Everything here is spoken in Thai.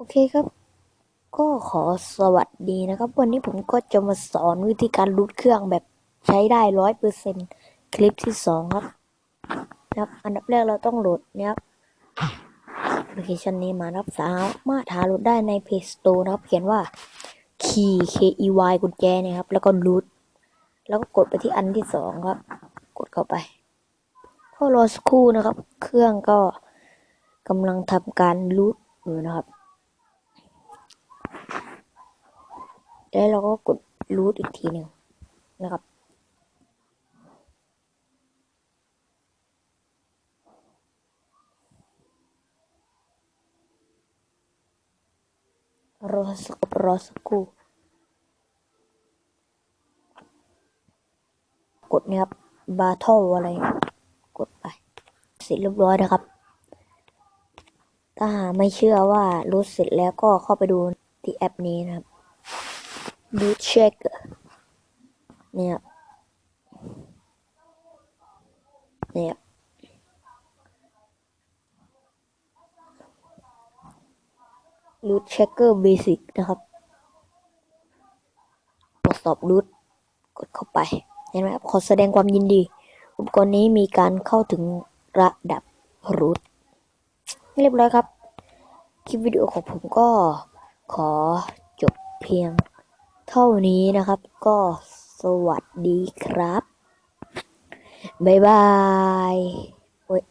โอเคครับ ก็ขอสวัสดีนะครับ วันนี้ผมก็จะมาสอนวิธีการรูทเครื่องแบบใช้ได้ร้อยเปอร์เซ็นคลิปที่สองครับนะครับอันดับแรกเราต้องโหลดเนี่ยครับแอปพลิเคชันนี้มานะครับสามารถหาโหลดได้ใน Play Store นะครับ เขียนว่า key k e y กุญแจเนี่ยครับ แล้วก็รูทแล้วก็กดไปที่อันที่สองครับ กดเข้าไปก็รอสักครู่นะครับ เครื่องก็กำลังทำการรูทอยู่นะครับ แล้วเราก็กดรูทอีกทีหนึ่งนะครับ รอสักรอสักครู่กดเนี่ยครับบาทอลอะไร กดไป เสร็จเรียบร้อยนะครับ ถ้าหาไม่เชื่อว่ารูทเสร็จแล้วก็เข้าไปดูที่แอปนี้นะครับ ดูเช็คเนี่ยเนี่ยรูทเช็คเกอร์เบสิกนะครับตรวจสอบรูทกดเข้าไป เห็นไหมครับ ขอแสดงความยินดี อุปกรณ์นี้มีการเข้าถึงระดับรูทเรียบร้อยครับ คลิปวิดีโอของผมก็ขอจบเพียง เท่านี้นะครับก็สวัสดีครับ บ๊ายบายโอ้ย